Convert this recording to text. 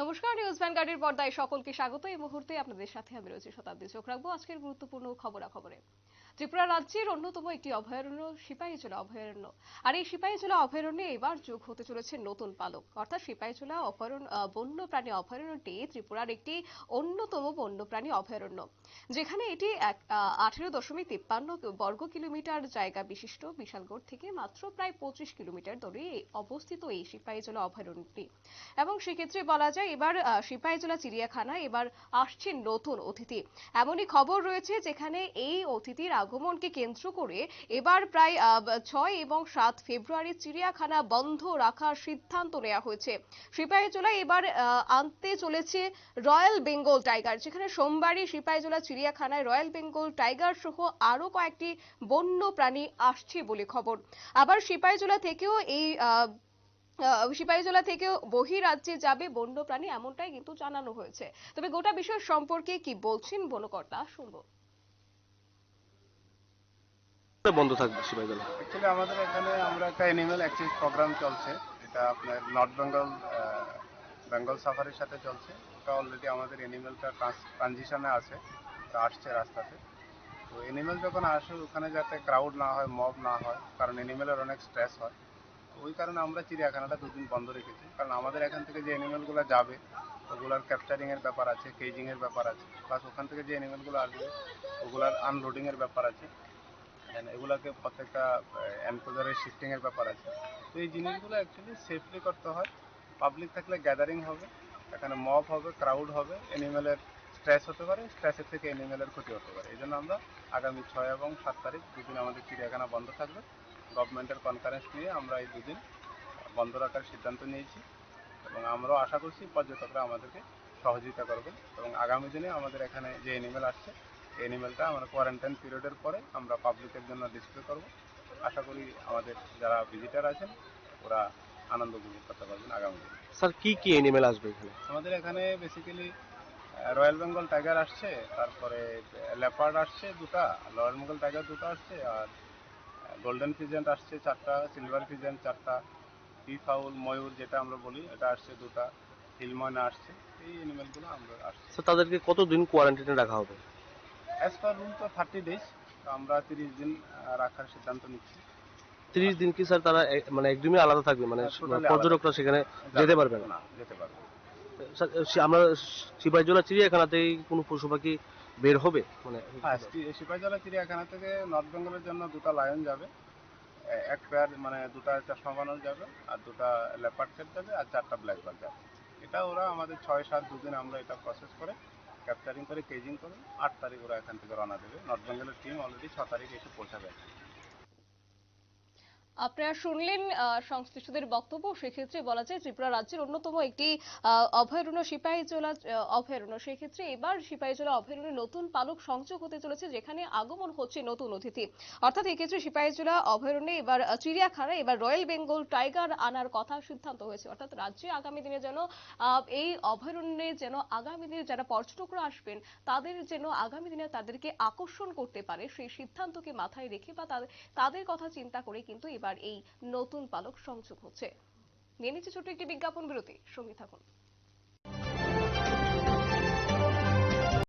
নমস্কার, নিউজ ভ্যানগার্ডের পর্দায় সকলকে স্বাগত। এই মুহূর্তে আপনাদের সাথে আমি রয়েছি শতাব্দী। চোখ রাখব আজকের গুরুত্বপূর্ণ খবরাখবরে। ত্রিপুরা রাজ্যের অন্যতম একটি অভয়ারণ্য সিপাহীজলা অভয়ারণ্য। আর এই সিপাহীজলা অভয়ারণ্যে এবার যোগ হতে চলেছে নতুন পালক। অর্থাৎ সিপাহীজলা অভয়ারণ্য আহ, বন্যপ্রাণী অভয়ারণ্যটি ত্রিপুরার একটি অন্যতম বন্যপ্রাণী অভয়ারণ্য। যেখানে এটি আঠেরো দশমিক তিপ্পান্ন বর্গ কিলোমিটার জায়গা বিশিষ্ট বিশালগড় থেকে মাত্র প্রায় পঁচিশ কিলোমিটার দূরে অবস্থিত এই সিপাহীজলা অভয়ারণ্যটি। এবং সেক্ষেত্রে বলা যায় এবার সিপাহীজলা চিড়িয়াখানা এবার আসছে নতুন অতিথি। এমনই খবর রয়েছে যেখানে এই অতিথির আগমনকে কেন্দ্র করে এবার প্রায় ছয় এবং সাত ফেব্রুয়ারি চিড়িয়াখানা বন্ধ রাখার সিদ্ধান্ত নেওয়া হয়েছে। সিপাহীজলা এবার আনতে চলেছে রয়্যাল বেঙ্গল টাইগার, যেখানে সোমবারই সিপাহীজলা চিড়িয়াখানায় রয়্যাল বেঙ্গল টাইগার সহ আরও কয়েকটি বন্য প্রাণী আসছে বলে খবর। আবার সিপাহীজলা থেকেও এই সিপাহীজলা থেকেও বহিরাজ্যে যাবে বন্যপ্রাণী, এমনটাই কিন্তু জানানো হয়েছে। তবে গোটা বিষয় সম্পর্কে কি বলছেন বনকর্তা, শুনব। বন্ধ থাকবে সিপাহীজলা অ্যাকচুয়ালি আমাদের এখানে আমরা একটা অ্যানিমেল এক্সচেঞ্জ প্রোগ্রাম চলছে। এটা আপনার নর্থ বেঙ্গল বেঙ্গল সাফারির সাথে চলছে। এটা অলরেডি আমাদের অ্যানিমেলটা ট্রানজিশনে আছে আসছে রাস্তাতে। তো অ্যানিমেল যখন আসে, ওখানে যাতে ক্রাউড না হয় মব না হয়, কারণ অ্যানিমেলের অনেক স্ট্রেস হয়। ওই কারণে আমরা চিড়িয়াখানাটা দুদিন বন্ধ রেখেছি। কারণ আমাদের এখান থেকে যে অ্যানিমেলগুলো যাবে, ওগুলার ক্যাপচারিংয়ের ব্যাপার আছে কেজিংয়ের ব্যাপার আছে। প্লাস ওখান থেকে যে অ্যানিমেলগুলো আসবে, ওগুলার আনলোডিংয়ের ব্যাপার আছে। এগুলাকে প্রত্যেকটা এনকোজারের শিফটিং এর ব্যাপার আছে। তো এই জিনিসগুলো অ্যাকচুয়ালি সেফলি করতে হয়। পাবলিক থাকলে গ্যাদারিং হবে, এখানে মব হবে ক্রাউড হবে অ্যানিমেলের স্ট্রেস হতে পারে স্ট্রেসের থেকে অ্যানিমেলের ক্ষতি হতে পারে। এই জন্য আমরা আগামী ছয় এবং সাত তারিখ দুদিন আমাদের চিড়িয়াখানা বন্ধ থাকবে। গভর্নমেন্টের কনফারেন্স নিয়ে আমরা এই দুদিন বন্ধ রাখার সিদ্ধান্ত নিয়েছি। এবং আমরাও আশা করছি পর্যটকরা আমাদেরকে সহযোগিতা করবেন। এবং আগামী দিনে আমাদের এখানে যে অ্যানিমেল আসছে অ্যানিমেলটা আমরা কোয়ারেন্টাইন পিরিয়ডের পরে আমরা পাবলিকের জন্য ডিসপ্লে করব। আশা করি আমাদের যারা ভিজিটার আছেন ওরা আনন্দ উপভোগ করতে পারবেন আগামী দিনে। স্যার কি কি এনিমেল আসবে এখানে? আমাদের এখানে বেসিক্যালি রয়্যাল বেঙ্গল টাইগার আসছে তারপরে লেপার্ড আসছে দুটা রয়্যাল বেঙ্গল টাইগার দুটো আসছে আর গোল্ডেন ফিজেন্ট আসছে চারটা সিলভার ফিজেন্ট চারটা পি ফাউল ময়ূর যেটা আমরা বলি এটা আসছে দুটা হিলময়না আসছে এই অ্যানিমেলগুলো আমরা আসছে। স্যার তাদেরকে কতদিন কোয়ারেন্টাইনে রাখা হবে? অ্যাজ পার রুল তো থার্টি ডেজ আমরা তিরিশ দিন রাখার সিদ্ধান্ত নিচ্ছি। তিরিশ দিন কি স্যার তারা মানে একদমই আলাদা থাকবে? মানে হ্যাঁ। পর্যটকরা সেখানে যেতে পারবে না? যেতে পারবে স্যার আমরা সিপাহীজলা চিড়িয়াখানাতেই কোনো পশু পাখি বের হবে? মানে হ্যাঁ সিপাহীজলা চিড়িয়াখানা থেকে নর্থ বেঙ্গলের জন্য দুটো লায়ন যাবে এক পেয়ার মানে দুটা চশমা বানর যাবে আর দুটা লেপার্ড সেট যাবে আর চারটা ব্ল্যাক বার্ড যাবে। এটা ওরা আমাদের ছয় সাত দুদিন আমরা এটা প্রসেস করে ক্যাপচারিং করে কেজিং করে, আট তারিখ ওরা এখান থেকে রওনা দেবে। নর্থ বেঙ্গলের টিম অলরেডি ছ তারিখ এসে পৌঁছাবে। আপনারা শুনলেন সংশ্লিষ্টদের বক্তব্য। সেক্ষেত্রে বলা যায়, ত্রিপুরা রাজ্যের অন্যতম একটি অভয়ারণ্য সিপাহীজলা অভয়ারণ্য। সেক্ষেত্রে এবার সিপাহীজলা অভয়ারণ্যে নতুন পালক সংযোগ হতে চলেছে, যেখানে আগমন হচ্ছে নতুন অতিথি। অর্থাৎ এক্ষেত্রে সিপাহীজলা অভয়ারণ্যে এবার চিড়িয়াখানা, এবার রয়্যাল বেঙ্গল টাইগার আনার কথা সিদ্ধান্ত হয়েছে। অর্থাৎ রাজ্যে আগামী দিনে যেন এই অভয়ারণ্যে যেন আগামী দিনে যারা পর্যটকরা আসবেন, তাদের যেন আগামী দিনে তাদেরকে আকর্ষণ করতে পারে, সেই সিদ্ধান্তকে মাথায় রেখে বা তাদের কথা চিন্তা করে কিন্তু এবার এই নতুন পালক সংযোগ হচ্ছে। নিয়ে নিচ্ছে ছোট্ট একটি বিজ্ঞাপন বিরতি সঙ্গে থাকুন।